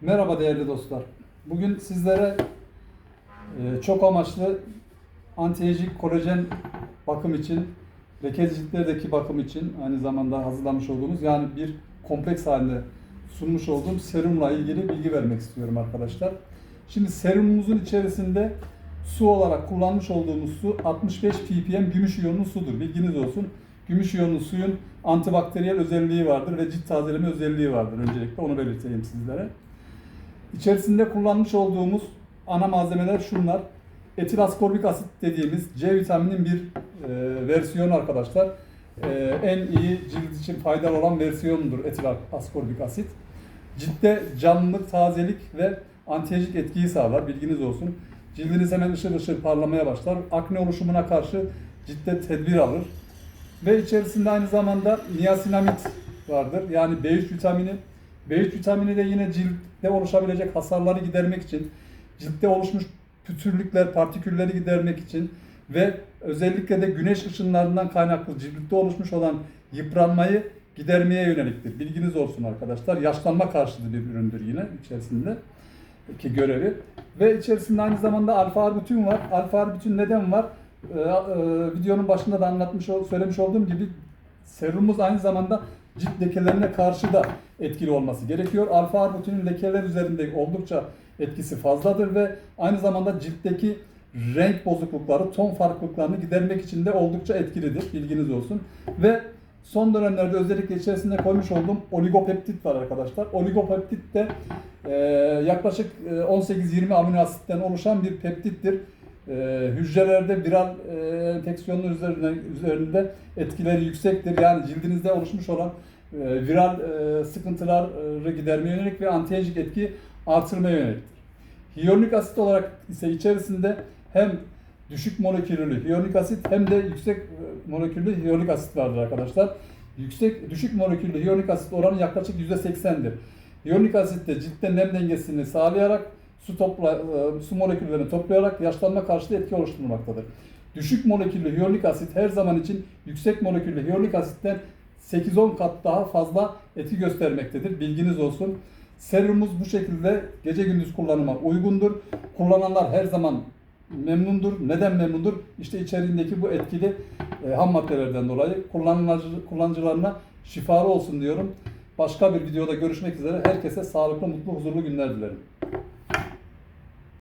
Merhaba değerli dostlar. Bugün sizlere e, çok amaçlı anti-aging kolajen bakım için, leke ciltlerdeki bakım için aynı zamanda hazırlamış olduğumuz yani bir kompleks halinde sunmuş olduğum serumla ilgili bilgi vermek istiyorum arkadaşlar. Şimdi serumumuzun içerisinde su olarak kullanmış olduğumuz su 65 ppm gümüş iyonlu sudur. Bilginiz olsun. Gümüş iyonlu suyun antibakteriyel özelliği vardır ve cilt tazeleme özelliği vardır. Öncelikle onu belirteyim sizlere. İçerisinde kullanmış olduğumuz ana malzemeler şunlar. Etil askorbik asit dediğimiz C vitaminin bir e, versiyonu arkadaşlar. E, en iyi cilt için faydalı olan versiyonudur etil askorbik asit. Ciltte canlılık, tazelik ve antiyajik etkiyi sağlar. Bilginiz olsun. Cildiniz hemen ışıl ışıl parlamaya başlar. Akne oluşumuna karşı ciltte tedbir alır. Ve içerisinde aynı zamanda niasinamid vardır. Yani B3 vitamini. B3 vitamini de yine ciltte oluşabilecek hasarları gidermek için, ciltte oluşmuş pütürlükler, partikülleri gidermek için ve özellikle de güneş ışınlarından kaynaklı ciltte oluşmuş olan yıpranmayı gidermeye yöneliktir. Bilginiz olsun arkadaşlar. Yaşlanma karşıtı bir üründür yine içerisinde ki görevi. Ve içerisinde aynı zamanda alfa arbutin var. Alfa arbutin neden var? Ee, e, videonun başında da anlatmış, söylemiş olduğum gibi serumumuz aynı zamanda cilt lekelerine karşı da etkili olması gerekiyor. Alfa arbutinin lekeler üzerinde oldukça etkisi fazladır ve aynı zamanda ciltteki renk bozuklukları, ton farklılıklarını gidermek için de oldukça etkilidir. Bilginiz olsun. Ve son dönemlerde özellikle içerisinde koymuş olduğum oligopeptit var arkadaşlar. Oligopeptit de e, yaklaşık e, 18-20 amino asitten oluşan bir peptittir. E, hücrelerde viral e, enfeksiyonun üzerine, üzerinde etkileri yüksektir. Yani cildinizde oluşmuş olan e, viral e, sıkıntıları gidermeye yönelik ve antiyajik etki artırmaya yöneliktir. Hyaluronik asit olarak ise içerisinde hem düşük moleküllü hyaluronik asit hem de yüksek e, moleküllü hyaluronik asit vardır arkadaşlar. Yüksek düşük moleküllü hyaluronik asit oranı yaklaşık %80'dir. Hyaluronik asit de ciltte nem dengesini sağlayarak su topla, e, su moleküllerini toplayarak yaşlanma karşıtı etki oluşturmaktadır. Düşük moleküllü hyaluronik asit her zaman için yüksek moleküllü hyaluronik asitten 8-10 kat daha fazla etki göstermektedir. Bilginiz olsun. Serumumuz bu şekilde gece gündüz kullanıma uygundur. Kullananlar her zaman memnundur. Neden memnundur? İşte içeriğindeki bu etkili e, ham maddelerden dolayı kullanıcı, kullanıcılarına şifalı olsun diyorum. Başka bir videoda görüşmek üzere. Herkese sağlıklı, mutlu, huzurlu günler dilerim.